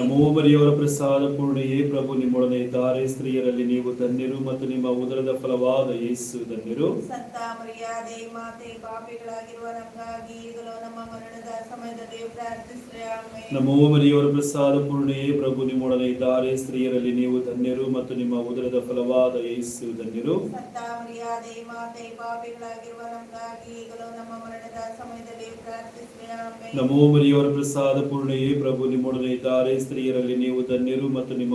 A: ನಮೋ ಮರಿಯವರ ಪ್ರಸಾದ ಪೂರ್ಣೆಯೇ ಪ್ರಭು ನಿಮ್ಮೊಡನೆ ಇದ್ದಾರೆ. ಸ್ತ್ರೀಯರಲ್ಲಿ ನೀವು ಧನ್ಯರು ಮತ್ತು ನಿಮ್ಮ ಉದರದ ಫಲವಾದ ಯೇಸು ಧನ್ಯರು
B: ಸಂತ ಮರಿಯಾದೆ ಮಾತೆ ಪಾಪಿಗಳಾಗಿರುವ ನಮಗಾಗಿ ಈಗಲೂ ನಮ್ಮ ಮರಣದ ಸಮಯದಲ್ಲಿ ಪ್ರಾರ್ಥಿಸಿರಿ. ಆಮೇಲೆ
A: ನಮೋ ಮರಿಯವರ ಪ್ರಸಾದ ಪೂರ್ಣೆಯೇ ಪ್ರಭು ನಿಮ್ಮೊಡನೆ ಇದ್ದಾರೆ. ಸ್ತ್ರೀಯರಲ್ಲಿ ನೀವು ಧನ್ಯರು ಮತ್ತು ನಿಮ್ಮ ಉದರದ ಫಲವಾದ ಯೇಸು ಧನ್ಯರು
B: ಸಂತ ಮರಿಯಾದೆ ಮಾತೆ ಪಾಪಿಗಳಾಗಿರುವ ನಮಗಾಗಿ ಈಗಲೂ ನಮ್ಮ ಮರಣದ ಸಮಯದಲ್ಲಿ ಪ್ರಾರ್ಥಿಸಿರಿ. ಆಮೇಲೆ
A: ನಮೋ ಮರಿಯವರ ಪ್ರಸಾದ ಪೂರ್ಣೆಯೇ ಪ್ರಭು ನಿಮ್ಮೊಡನೆ ಇದ್ದಾರೆ. ಸ್ತ್ರೀಯರಲ್ಲಿ ನೀವು ಧನ್ಯರು ಮತ್ತು ನಿಮ್ಮ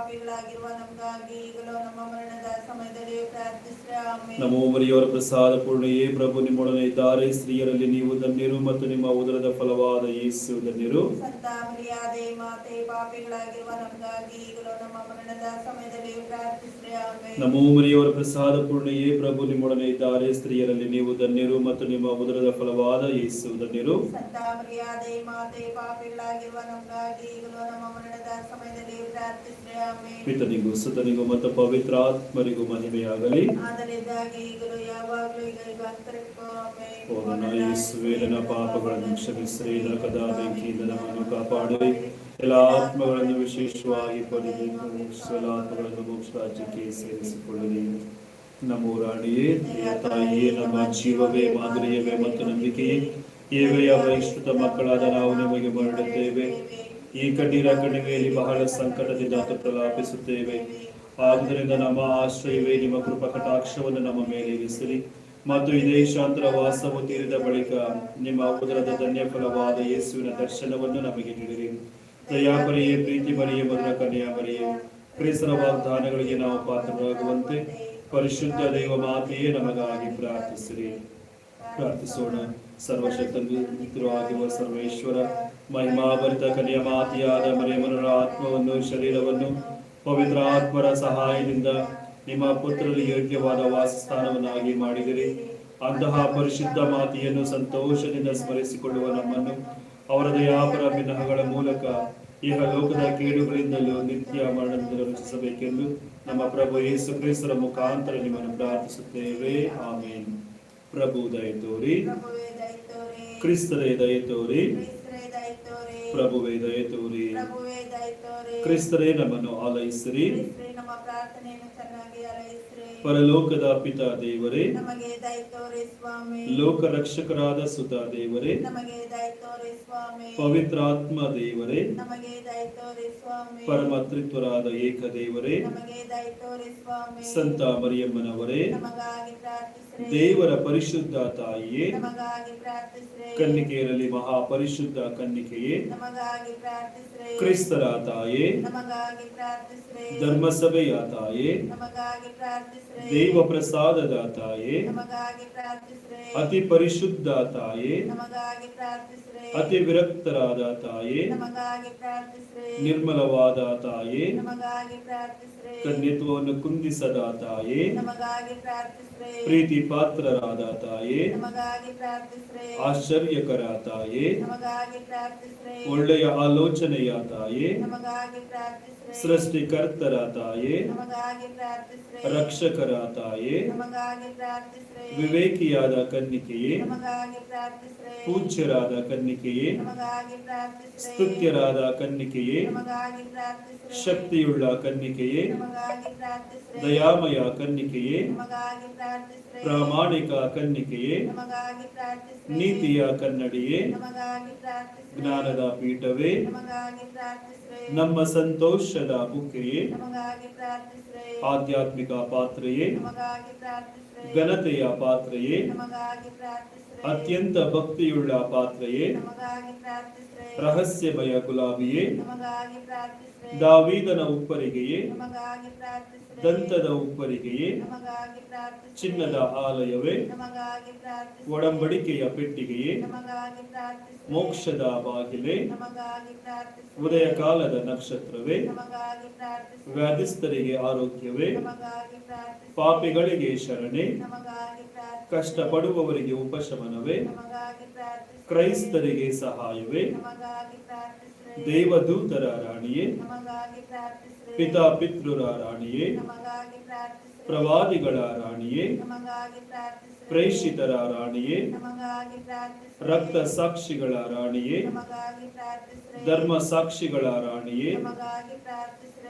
B: ಪಾಪಿಗಳಾಗಿರುವ ನಮಗಾಗಿ ಈಗಲೂ ನಮ್ಮ ಮರಣದ ಸಮಯದಲ್ಲಿ ಪ್ರಾರ್ಥಿಸಿರಿ
A: ನಮೋ ಮರಿಯವರ ಪ್ರಸಾದ ಪೂರ್ಣೆಯೇ ಪ್ರಭು ನಿಮ್ಮೊಡನೆ ಇದ್ದಾರೆ. ಸ್ತ್ರೀಯರಲ್ಲಿ ನೀವು ಧನ್ಯರು ಮತ್ತು ನಿಮ್ಮ ಉದರದ ಫಲವಾದ ಯೇಸು ಧನ್ಯರು.
B: ಸಂತ ಮರಿಯಾದೆ ಮಾತೆ ಪಾಪಿಗಳಾಗಿರುವ ನಮಗಾಗಿ ಈಗಲೂ ನಮ್ಮ ಮರಣದ ಸಮಯದಲ್ಲಿ ಪ್ರಾರ್ಥಿಸಿರಿ
A: ನಮೋ ಮರಿಯವರ ಪ್ರಸಾದ ಪೂರ್ಣೆಯೇ ಪ್ರಭು ನಿಮ್ಮೊಡನೆ ಇದ್ದಾರೆ. ಸ್ತ್ರೀಯರಲ್ಲಿ ನೀವು ಧನ್ಯರು ಮತ್ತು ನಿಮ್ಮ ಉದರದ ಫಲವಾದ ಯೇಸು ಧನ್ಯರು.
B: ಸಂತ ಮರಿಯಾದೆ ಮಾತೆ ಪಾಪಿಗಳಾಗಿರುವ ನಮಗಾಗಿ ಈಗಲೂ ನಮ್ಮ ಮರಣದ ಸಮಯದಲ್ಲಿ ಪ್ರಾರ್ಥಿಸಿರಿ
A: ಪಿತನಿಗೂ ಸುತನಿಗೂ ಮತ್ತು ಮಹಿಮೆಯಾಗಲಿ. ಓ ನನ್ನ ಯೇಸುವೆ ನನ್ನ ಪಾಪಗಳನ್ನು ಕ್ಷಮಿಸಿರಿ ನರಕದ ಬೆಂಕಿಯಿಂದ ನಮ್ಮನ್ನು ಕಾಪಾಡಿ. ಎಲ್ಲ ಆತ್ಮಗಳನ್ನು ವಿಶೇಷವಾಗಿ ಎಲ್ಲ ಆತ್ಮಗಳನ್ನು ಮೋಕ್ಷ ರಾಜ್ಯಕ್ಕೆ ಸೇರಿಸಿಕೊಳ್ಳಲಿ. ನಮ್ಮ ರಾಣಿಯೇ ತಾಯಿಯೇ ನಮ್ಮ ಜೀವವೇ ಮಾದರಿಯವೇ ಮತ್ತು ನಂಬಿಕೆಯೇ ಏವೆಯ ಪರಿಷ್ಕೃತ ಮಕ್ಕಳಾದ ನಾವು ನಿಮಗೆ ಮರಡುತ್ತೇವೆ ಈ ಕಣ್ಣೀರ ಕಣಿವೆಯಲ್ಲಿ ಬಹಳ ಸಂಕಟದಿಂದ ಪ್ರಲಾಪಿಸುತ್ತೇವೆ. ಆದುದರಿಂದ ನಮ್ಮ ಆಶ್ರಯವೇ ನಿಮ್ಮ ಕೃಪಾ ಕಟಾಕ್ಷವನ್ನು ನಮ್ಮ ಮೇಲೆ ಇರಿಸಿರಿ ಮತ್ತು ಈ ದೇಶಾಂತರ ವಾಸವು ತೀರಿದ ಬಳಿಕ ನಿಮ್ಮ ಉದರದ ಧನ್ಯ ಫಲವಾದ ಯೇಸುವಿನ ದರ್ಶನವನ್ನು ನಮಗೆ ನೀಡಿರಿ. ದಯಾಪರಿಯೇ ಪ್ರೀತಿ ಮರಿಯೇ ಮಧುರ ಕನ್ಯಾ ಮರಿಯೇ ಕ್ರಿಸ್ತರ ವಾಗ್ದಾನಗಳಿಗೆ ನಾವು ಪಾತ್ರರಾಗುವಂತೆ ಪರಿಶುದ್ಧ ದೈವ ಮಾತೆಯೇ ನಮಗಾಗಿ ಪ್ರಾರ್ಥಿಸಿರಿ. ಪ್ರಾರ್ಥಿಸೋಣ. ಸರ್ವಶಕ್ತ ಸರ್ವೇಶ್ವರ ಮಹಿಮಾಭರಿತ ಕನ್ಯ ಮಾತಿಯಾದ ಮರಿಯಮನರ ಆತ್ಮವನ್ನು ಶರೀರವನ್ನು ಪವಿತ್ರ ಆತ್ಮರ ಸಹಾಯದಿಂದ ನಿಮ್ಮ ಪುತ್ರರಿಗೆ ಯೋಗ್ಯವಾದ ವಾಸಸ್ಥಾನವನ್ನಾಗಿ ಮಾಡಿದಿರಿ. ಅಂತಹ ಪರಿಶುದ್ಧ ಮಾತಿಯನ್ನು ಸಂತೋಷದಿಂದ ಸ್ಮರಿಸಿಕೊಳ್ಳುವ ನಮ್ಮನ್ನು ಅವರ ದಯಾಪರ ಬಿನಹಗಳ ಮೂಲಕ ಇಹ ಲೋಕದ ಕೇಡುಗಳಿಂದಲೂ ನಿತ್ಯ ಮರಣದಿಂದ ರಕ್ಷಿಸಬೇಕೆಂದು ನಮ್ಮ ಪ್ರಭು ಯೇಸು ಕ್ರಿಸ್ತರ ಮುಖಾಂತರ ನಿಮ್ಮನ್ನು ಪ್ರಾರ್ಥಿಸುತ್ತೇವೆ. ಆಮೇನ್. ಪ್ರಭು ದಯ ತೋರಿ. ಕ್ರಿಸ್ತರೇ ದಯ ತೋರಿ. ಪ್ರಭುವೇ ದಯ ತೋರಿ
B: ಪ್ರಭುವೇ ದಯತೋರಿ.
A: ಕ್ರಿಸ್ತರೇ ನಮ್ಮನ್ನು
B: ಆಲಯಿಸಿರಿ. ನಮ್ಮ ಪ್ರಾರ್ಥನೆಯನ್ನು
A: ಪರಲೋಕದ ಪಿತಾ ದೇವರೇ
B: ನಮಗೆ ಸ್ವಾಮಿ.
A: ಲೋಕ ರಕ್ಷಕರಾದ ಸುತ ದೇವರೇ
B: ನಮಗೆ ಸ್ವಾಮಿ.
A: ಪವಿತ್ರಾತ್ಮ ದೇವರೇ
B: ನಮಗೆ ದಯತೋರಿ ಸ್ವಾಮಿ.
A: ಪರಮತ್ರಿತ್ವರಾದ ಏಕ ದೇವರೇ
B: ನಮಗೆ ಸ್ವಾಮಿ.
A: ಸಂತ ಮರಿಯಮ್ಮನವರೇ
B: ನಮಗಾಗಿ ಪ್ರಾರ್ಥಿಸ್ರಿ.
A: ದೇವರ ಪರಿಶುದ್ಧ ತಾಯಿಯೇ
B: ನಮಗಾಗಿ ಪ್ರಾರ್ಥಿಸ್ರಿ.
A: ಕನ್ನಿಕೆಯರಲ್ಲಿ ಮಹಾಪರಿಶುದ್ಧ ಕನ್ನಿಕೆಯೇ
B: ನಮಗಾಗಿ ಪ್ರಾರ್ಥಿಸ್ರಿ.
A: ಕ್ರಿಸ್ತರ ತಾಯೇ
B: ನಮಗಾಗಿ ಪ್ರಾರ್ಥಿಸ್ರೆ.
A: ಧರ್ಮಸಭೆಯ ತಾಯೇ
B: ನಮಗಾಗಿ ಪ್ರಾರ್ಥಿಸ್ರೆ.
A: ದೇವ ಪ್ರಸಾದದ ತಾಯೇ
B: ನಮಗಾಗಿ ಪ್ರಾರ್ಥಿಸ್ರೆ
A: ಅತಿ ಪರಿಶುದ್ಧ ತಾಯೇ
B: ನಮಗಾಗಿ ಪ್ರಾರ್ಥಿಸ್ರೆ
A: ಅತಿ ವಿರಕ್ತರಾದ ತಾಯೇ
B: ನಮಗಾಗಿ ಪ್ರಾರ್ಥಿಸ್ರೆ
A: ನಿರ್ಮಲವಾದ ತಾಯೇ
B: ನಮಗಾಗಿ ಪ್ರಾರ್ಥಿಸ್ರೆ
A: ಕನ್ಯತ್ವವನ್ನು ಕುಂದಿಸದ ತಾಯೇ
B: ನಮಗಾಗಿ ಪ್ರಾರ್ಥಿಸ್ರೆ
A: ಪ್ರೀತಿ ಪಾತ್ರರಾದ ತಾಯೇ
B: ನಮಗಾಗಿ ಪ್ರಾರ್ಥಿಸ್ರೆ
A: ಆಶ್ಚರ್ಯಕರ ತಾಯೇ
B: ನಮಗಾಗಿ ಪ್ರಾರ್ಥಿಸ್ರೆ
A: ಒಳ್ಳೆಯ ಆಲೋಚನೆಯ ತಾಯೇ
B: ನಮಗಾಗಿ ಪ್ರಾರ್ಥಿಸ್ರೆ
A: ಸೃಷ್ಟಿಕರ್ತರ ತಾಯೇ
B: ನಮಗಾಗಿ ಪ್ರಾರ್ಥಿಸ್ರೆ
A: ರಕ್ಷಕರ ತಾಯೇ
B: ನಮಗಾಗಿ ಪ್ರಾರ್ಥಿಸ್ರೆ
A: ವಿವೇಕಿಯಾದ ಕನ್ನಿಕೆಯೇ
B: ನಮಗಾಗಿ ಪ್ರಾರ್ಥಿಸ್ರೆ
A: ಪೂಜ್ಯರಾದ ಕನ್ನಿಕೆಯೇ
B: ನಮಗಾಗಿ ಪ್ರಾರ್ಥಿಸ್ರೆ
A: ಸ್ತುತ್ಯರಾದ ಕನ್ನಿಕೆಯೇ
B: ನಮಗಾಗಿ ಪ್ರಾರ್ಥಿಸ್ರೆ
A: ಶಕ್ತಿಯುಳ್ಳ ಕನ್ನಿಕೆಯೇ
B: ನಮಗಾಗಿ ಪ್ರಾರ್ಥಿಸ್ರೆ
A: ದಯಾಮಯ ಕನ್ನಿಕೆಯೇ
B: ನಮಗಾಗಿ ಪ್ರಾರ್ಥಿಸ್ರೆ
A: ಪ್ರಾಮಾಣಿಕ ಕನ್ನಿಕೆಯೇ
B: ನಮಗಾಗಿ ಪ್ರಾರ್ಥಿಸ್ರೆ
A: ನೀತಿಯ ಕನ್ನಡಿಯೇ
B: ನಮಗಾಗಿ ಪ್ರಾರ್ಥಿಸ್ರೆ
A: ಜ್ಞಾನದ ಪೀಠವೇ
B: ನಮಗಾಗಿ ಪ್ರಾರ್ಥಿಸ್ರೆ
A: ನಮ್ಮ ಸಂತೋಷದ ಬುಕ್ಕೆಯೇ
B: ನಮಗಾಗಿ ಪ್ರಾರ್ಥಿಸ್ರೆ.
A: ಆಧ್ಯಾತ್ಮಿಕ ಪಾತ್ರೆಯೇ
B: ನಮಗಾಗಿ ಪ್ರಾರ್ಥಿಸ್ರೆ.
A: ಘನತೆಯ ಪಾತ್ರೆಯೇ
B: ನಮಗಾಗಿ ಪ್ರಾರ್ಥಿಸ್ರೆ.
A: ಅತ್ಯಂತ ಭಕ್ತಿಯುಳ್ಳ ಪಾತ್ರೆಯೇ
B: ನಮಗಾಗಿ ಪ್ರಾರ್ಥಿಸ್ರೆ.
A: ರಹಸ್ಯಮಯ ಗುಲಾಬಿಯೇ
B: ನಮಗಾಗಿ ಪ್ರಾರ್ಥಿಸ್ರೆ.
A: ದಾವೀದನ ಉಪ್ಪರಿಗೆಯೇ ದಂತದ ಉಪ್ಪರಿಗೆಯೇ ಚಿನ್ನದ ಆಲಯವೇ ಒಡಂಬಡಿಕೆಯ ಪೆಟ್ಟಿಗೆಯೇ ಮೋಕ್ಷದ ಬಾಗಿಲೆ ಉದಯ ಕಾಲದ ನಕ್ಷತ್ರವೇ ವ್ಯಾಧಿಸ್ಥರಿಗೆ ಆರೋಗ್ಯವೇ ಪಾಪಿಗಳಿಗೆ ಶರಣೆ ಕಷ್ಟಪಡುವವರಿಗೆ ಉಪಶಮನವೇ ಕ್ರೈಸ್ತರಿಗೆ ಸಹಾಯವೇ ದೇವದೂತರ ರಾಣಿಯೇ ಪಿತಾ ಪಿತೃರ ರಾಣಿಯೇ ಪ್ರವಾದಿಗಳ ರಾಣಿಯೇ ಪ್ರೇಷಿತರ ರಾಣಿಯೇ ರಕ್ತ ಸಾಕ್ಷಿಗಳ ರಾಣಿಯೇ ಧರ್ಮ ಸಾಕ್ಷಿಗಳ ರಾಣಿಯೇ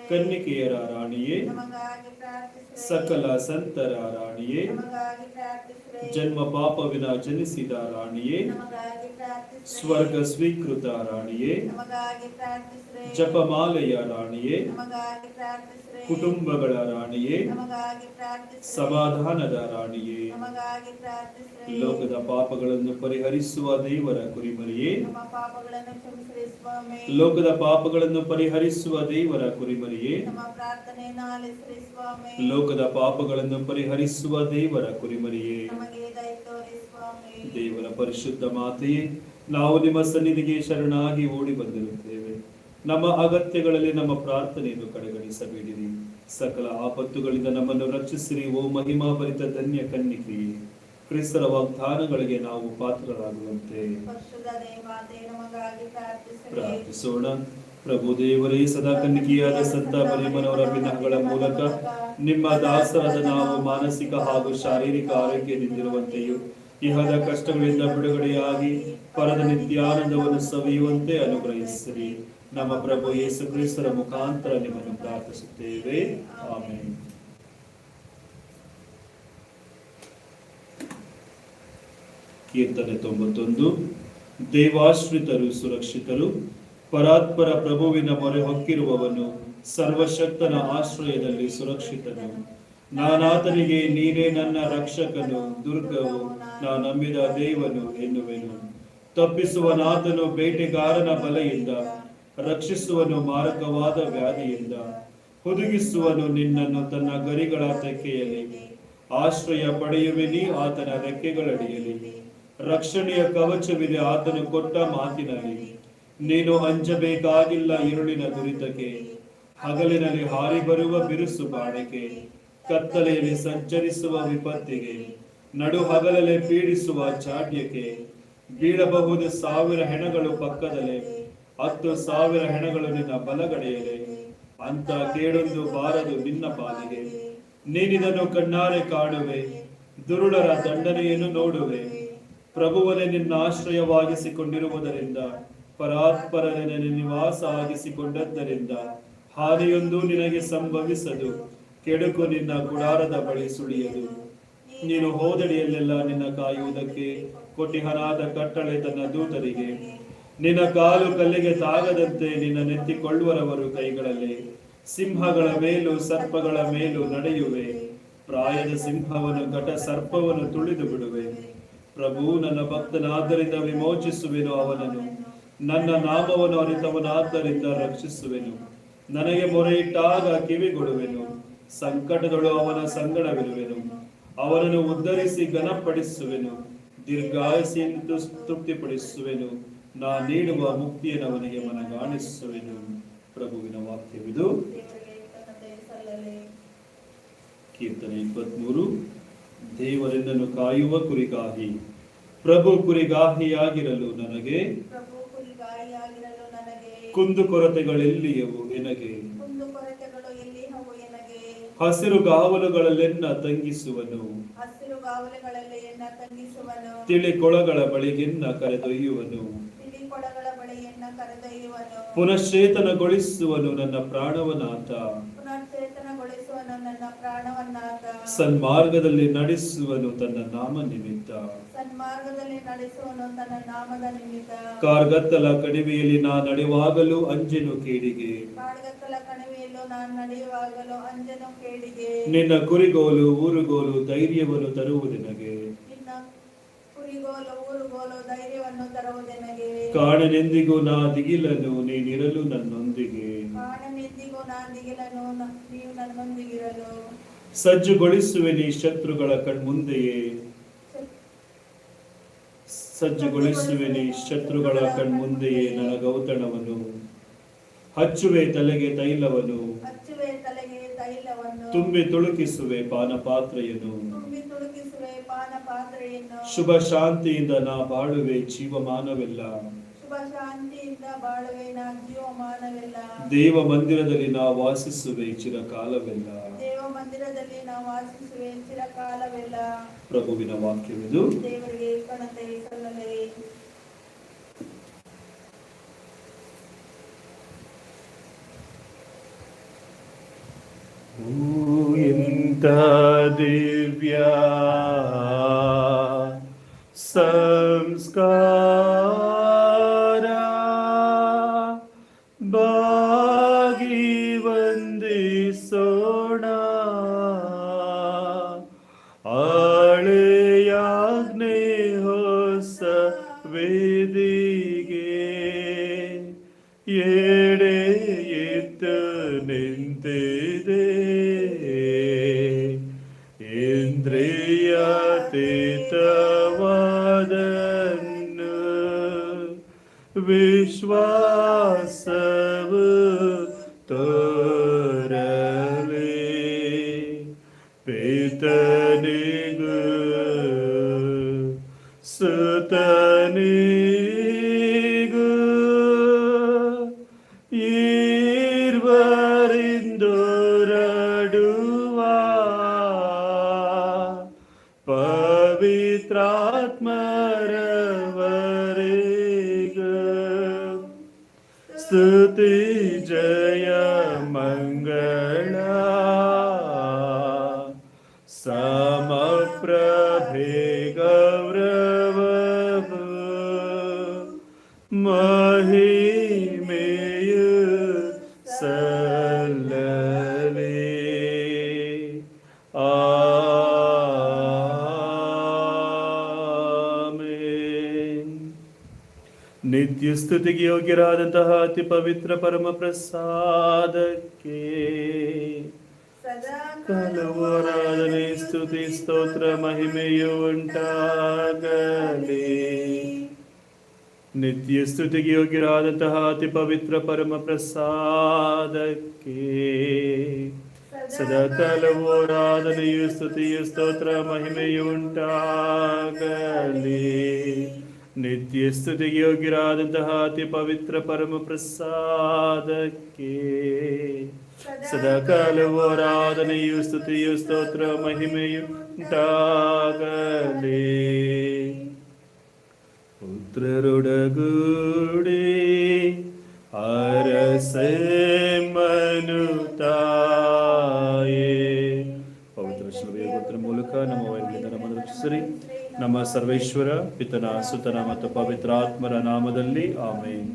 A: ಕನ್ನಿಕೆಯರ ರಾಣಿಯೇ, ಸಕಲ ಸಂತರ ರಾಣಿಯೇ, ಜನ್ಮ ಪಾಪವಿನ ಜನಿಸಿದ ರಾಣಿಯೇ, ಸ್ವರ್ಗ ಸ್ವೀಕೃತ ರಾಣಿಯೇ, ಜಪಮಾಲೆಯ ರಾಣಿಯೇ, ಕುಟುಂಬಗಳ ರಾಣಿಯೇ, ಸಮಾಧಾನದ ರಾಣಿಯೇ. ಲೋಕದ ಪಾಪಗಳನ್ನು ಪರಿಹರಿಸುವ ದೇವರ ಕುರಿಮರಿಯೇ. ಲೋಕದ ಪಾಪಗಳನ್ನು ಪರಿಹರಿಸುವ ದೇವರ ಕುರಿಮರಿಯೇ.
B: ಸ್ವಾಮಿ.
A: ಲೋಕದ ಪಾಪಗಳನ್ನು ಪರಿಹರಿಸುವ ದೇವರ ಕುರಿಮರಿಯೇ. ದೇವರ ಪರಿಶುದ್ಧ ಮಾತೆಯೇ ನಾವು ನಿಮ್ಮ ಸನ್ನಿಧಿಗೆ ಶರಣಾಗಿ ಓಡಿ ಬಂದಿರುತ್ತೇವೆ. ನಮ್ಮ ಅಗತ್ಯಗಳಲ್ಲಿ ನಮ್ಮ ಪ್ರಾರ್ಥನೆಯನ್ನು ಕಡೆಗಣಿಸಬೇಡಿರಿ. ಸಕಲ ಆಪತ್ತುಗಳಿಂದ ನಮ್ಮನ್ನು ರಕ್ಷಿಸಿರಿ ಓ ಮಹಿಮಾಭರಿತ ಧನ್ಯ ಕನ್ನಿಕೆಯೇ. ಕ್ರಿಸ್ತರ ವಾಗ್ದಾನಗಳಿಗೆ ನಾವು ಪಾತ್ರರಾಗುವಂತೆ. ಪ್ರಾರ್ಥಿಸೋಣ. ಪ್ರಭು ದೇವರೇ ಸದಾ ಕನ್ನಿಕೆಯಾದ ಸಂತ ಪರಿಮನವರ ವಿನಹಗಳ ಮೂಲಕ ನಿಮ್ಮ ದಾಸರಾದ ನಾವು ಮಾನಸಿಕ ಹಾಗೂ ಶಾರೀರಿಕ ಆರೋಗ್ಯದಿಂದಿರುವಂತೆಯೂ ಇಹದ ಕಷ್ಟಗಳಿಂದ ಬಿಡುಗಡೆಯಾಗಿ ಪರದ ನಿತ್ಯಾನಂದವನ್ನು ಸವಿಯುವಂತೆ ಅನುಗ್ರಹಿಸಿರಿ. ನಮ್ಮ ಪ್ರಭು ಯೇಸು ಕ್ರಿಸ್ತರ ಮುಖಾಂತರ ನಿಮ್ಮನ್ನು ಪ್ರಾರ್ಥಿಸುತ್ತೇವೆ. ಆಮೇಲೆ ಕೀರ್ತನೆ ತೊಂಬತ್ತೊಂದು, ದೇವಾಶ್ರಿತರು ಸುರಕ್ಷಿತರು ಪರಾತ್ಪರ ಪ್ರಭುವಿನ ಮೊರೆ ಹೊಕ್ಕಿರುವವನು ಸರ್ವಶಕ್ತನ ಆಶ್ರಯದಲ್ಲಿ ಸುರಕ್ಷಿತನು. ನಾನಾತನಿಗೆ ನೀನೇ ನನ್ನ ರಕ್ಷಕನು, ದುರ್ಗವು ನಾ ನಂಬಿದ ದೇವನು ಎನ್ನುವೆನು. ತಪ್ಪಿಸುವನಾತನು ಬೇಟೆಗಾರನ ಬಲೆಯಿಂದ, ರಕ್ಷಿಸುವನು ಮಾರಕವಾದ ವ್ಯಾಧಿಯಿಂದ. ಹುದುಗಿಸುವನು ನಿನ್ನನ್ನು ತನ್ನ ಗರಿಗಳ ತೆಕ್ಕೆಯಲ್ಲಿ ಆಶ್ರಯ ಪಡೆಯುವೆನಿ ಆತನ ರೆಕ್ಕೆಗಳಡಿಯಲ್ಲಿ. ರಕ್ಷಣೆಯ ಕವಚವಿದೆ ಆತನು ಕೊಟ್ಟ ಮಾತಿನಲ್ಲಿ. ನೀನು ಅಂಜಬೇಕಾಗಿಲ್ಲ ಇರುಳಿನ ದುರಿತಕ್ಕೆ ಹಗಲಿನಲ್ಲಿ ಹಾರಿ ಬರುವ ಬಿರುಸು ಬಾಣಿಕೆ ಕತ್ತಲೆಯಲ್ಲಿ ಸಂಚರಿಸುವ ವಿಪತ್ತಿಗೆ. ನಡು ಹಗಲಲ್ಲಿ ಪೀಡಿಸುವ ಚಾಡ್ಯಕ್ಕೆ. ಬೀಳಬಹುದು ಸಾವಿರ ಹೆಣಗಳು ಪಕ್ಕದಲ್ಲೇ. ಹತ್ತು ಸಾವಿರ ಹೆಣಗಳು ನಿನ್ನ ಬಲಗಡೆಯಲೆ ಅಂತ ಕೇಳೊಂದು ಬಾರದು ನಿನ್ನ ಪಾಲಿಗೆ. ನೀನಿದನ್ನು ಕಣ್ಣಾರೆ ಕಾಣುವೆ ದುರುಳರ ದಂಡನೆಯನ್ನು ನೋಡುವೆ. ಪ್ರಭುವನೇ ನಿನ್ನ ಆಶ್ರಯವಾಗಿಸಿಕೊಂಡಿರುವುದರಿಂದ ಪರಾತ್ಪರನೆ ನಿವಾಸ ಆಗಿಸಿಕೊಂಡದ್ದರಿಂದ ಹಾನಿಯೊಂದು ನಿನಗೆ ಸಂಭವಿಸದು. ಕೆಡುಕು ನಿನ್ನ ಗುಡಾರದ ಬಳಿ ಸುಳಿಯದು. ನೀನು ಹೋದಡಿಯಲ್ಲೆಲ್ಲ ನಿನ್ನ ಕಾಯುವುದಕ್ಕೆ ಕೊಟ್ಟಿಹನಾದ ಕಟ್ಟಳೆ ತನ್ನ ದೂತರಿಗೆ, ನಿನ್ನ ಕಾಲು ಕಲ್ಲಿಗೆ ತಾಗದಂತೆ ನಿನ್ನ ನೆತ್ತಿಕೊಳ್ಳುವರವರು ಕೈಗಳಲ್ಲಿ, ಸಿಂಹಗಳ ಮೇಲೂ ಸರ್ಪಗಳ ಮೇಲೂ ನಡೆಯುವೆ. ಪ್ರಾಯದ ಸಿಂಹವನ್ನು ಘಟ ಸರ್ಪವನ್ನು ತುಳಿದು ಬಿಡುವೆ. ಪ್ರಭು ನನ್ನ ಭಕ್ತನಾದ್ದರಿಂದ ವಿಮೋಚಿಸುವೆನು ಅವನನ್ನು. ನನ್ನ ನಾಮವನ್ನು ಅರಿತವನಾದ್ದರಿಂದ ರಕ್ಷಿಸುವೆನು. ನನಗೆ ಮೊರೆ ಇಟ್ಟಾಗ ಕಿವಿಗೊಡುವೆನು ಸಂಕಟದೊಳು ಅವನ ಸಂಗಡವಿರುವೆನು. ಅವನನ್ನು ಉದ್ಧರಿಸಿ ಘನಪಡಿಸುವೆನು. ದೀರ್ಘಾಯಿಸಿ ತೃಪ್ತಿಪಡಿಸುವೆನು. ನಾ ನೀಡುವ ಮುಕ್ತಿಯನ್ನು ಅವನಿಗೆ ಮನಗಾಣಿಸುವೆನು. ಪ್ರಭುವಿನ ವಾಕ್ಯವಿದು. ಕೀರ್ತನೆ ಇಪ್ಪತ್ಮೂರು. ದೇವರೆನ್ನನ್ನು ಕಾಯುವ ಕುರಿಗಾಹಿ. ಪ್ರಭು ಕುರಿಗಾಹಿಯಾಗಿರಲು ನನಗೆ ಕುಂದುಕೊರತೆಗಳೆಲ್ಲಿಯವು
B: ಕುಂದು ಕೊರತೆಗಳು ನಿನಗೆ
A: ಹಸಿರು ಗಾವಲುಗಳಲ್ಲೆನ್ನ ತಂಗಿಸುವನು. ತಿಳಿ ಕೊಳಗಳ ಬಳಿಗೆನ್ನ ಕರೆದೊಯ್ಯುವನು.
B: ಕೊಳಗಳ ಕರೆದೊಯ್ಯುವನು.
A: ಪುನಶ್ಚೇತನಗೊಳಿಸುವನು ನನ್ನ ಪ್ರಾಣವನಾಥ
B: ಪುನಶ್ಚೇತನಗೊಳಿಸುವನು ನನ್ನ ಪ್ರಾಣವನ್ನಾಗ
A: ಸನ್ಮಾರ್ಗದಲ್ಲಿ ನಡೆಸುವನು ತನ್ನ ನಾಮ ನಿಮಿತ್ತ.
B: ಸನ್ಮಾರ್ಗದಲ್ಲಿ ನಡೆಸುವನು ತನ್ನ ನಾಮದ ನಿಮಿತ್ತ.
A: ಕಾರ್ಗತ್ತಲ ಕಣಿವೆಯಲ್ಲಿ ನಾ ನಡೆಯುವಾಗಲೂ ಅಂಜೆನು ಕೇಡಿಗೆ
B: ಕಾಡ್ಗತ್ತಲ ಕಣಿವೆಯಲ್ಲೂ ನಾನು ನಡೆಯುವಾಗಲೂ ಅಂಜನು ಕೇಳಿಗೆ.
A: ನಿನ್ನ ಕುರಿಗೋಲು ಊರುಗೋಲು ಧೈರ್ಯವನ್ನು ತರುವುದು ನನಗೆ
B: ನಿನ್ನ ಕುರಿಗೋಲು ಊರುಗೋಲು ಧೈರ್ಯವನ್ನು ತರುವುದೆನಗೆ
A: ಕಾಣನೆಂದಿಗೂ ನಾ ದಿಗಿಲನು ನೀನಿರಲು ನನ್ನೊಂದಿಗೆ. ಸಜ್ಜುಗೊಳಿಸುವೆ ನೀ ಶತ್ರುಗಳ ಕಣ್ಮುಂದೆಯೇ. ಸಜ್ಜುಗೊಳಿಸುವೆ ನೀ ಶತ್ರುಗಳ ಕಣ್ಮುಂದೆಯೇ ನನ್ನ ಗೌತಣವನು. ಹಚ್ಚುವೆ ತಲೆಗೆ
B: ತೈಲವನು.
A: ತುಂಬಿ ತುಳುಕಿಸುವೆ ಪಾನಪಾತ್ರೆಯನ್ನು
B: ತುಂಬಿ ತುಳುಕಿಸುವೆ ಪಾನ ಪಾತ್ರೆಯನ್ನು
A: ಶುಭ ಶಾಂತಿಯಿಂದ ನಾ ಬಾಳುವೆ ಜೀವಮಾನವೆಲ್ಲ. ದೇವ ಮಂದಿರದಲ್ಲಿ ನಾ ವಾಸಿಸುವೆ ಚಿರಕಾಲವೆಲ್ಲ.
B: ದೇವ ಮಂದಿರದಲ್ಲಿ ನಾವು ವಾಸಿಸುವೆ ಚಿರಕಾಲವೆಲ್ಲ.
A: ಪ್ರಭುವಿನ ವಾಕ್ಯವಿದು
B: ದೇವರಿಗೆ ಕಣತೆ ಸಲ್ಲಲಿ
A: ಓ ಎಂತ ದಿವ್ಯ ಸಂಸ್ಕಾರ Yusva ಸ್ತುತಿಗೆ ಯೋಗ್ಯರಾದಂತಹ ಅತಿ ಪವಿತ್ರ ಪರಮ ಪ್ರಸಾದಕ್ಕೆ
B: ಸದಾ
A: ಕಲವರಾಧನೆ ಸ್ತುತಿ ಸ್ತೋತ್ರ ಮಹಿಮೆಯು ಉಂಟಾಗಲಿ. ನಿತ್ಯ ಸ್ತುತಿಗೆ ಯೋಗ್ಯರಾದಂತಹ ಅತಿ ಪವಿತ್ರ ಪರಮ ಪ್ರಸಾದಕ್ಕೆ ಸದಾ ಕಾಲವು ಆರಾಧನೆಯು ಸ್ತುತಿಯು ಸ್ತೋತ್ರ ಮಹಿಮೆಯು ಉಂಟಾಗಲಿ. ನಿತ್ಯ ಸ್ತುತಿಗೆ ಯೋಗ್ಯರಾದಂತಹ ಅತಿ ಪವಿತ್ರ ಪರಮ ಪ್ರಸಾದಕ್ಕೆ ಸದಾ ಕಾಲವು ಆರಾಧನೆಯು ಸ್ತುತಿಯು ಸ್ತೋತ್ರ ಮಹಿಮೆಯು ಉಂಟಾಗಲಿ ಪುತ್ರರೊಡಗೂಡಿ ಅರಸೆ ಮನುತಾಯೇ ಪವಿತ್ರ ಶಿಲುಬೆಯ ಪುತ್ರ ಮೂಲಕ ನಮ್ಮ ವೈದ್ಯರಿಂದ ನಮ್ಮನ್ನು ರಕ್ಷಿಸಿರಿ ನಮ್ಮ ಸರ್ವೇಶ್ವರ ಪಿತನ ಸುತನ ಮತ್ತು ಪವಿತ್ರಾತ್ಮರ ನಾಮದಲ್ಲಿ ಆಮೇನ್.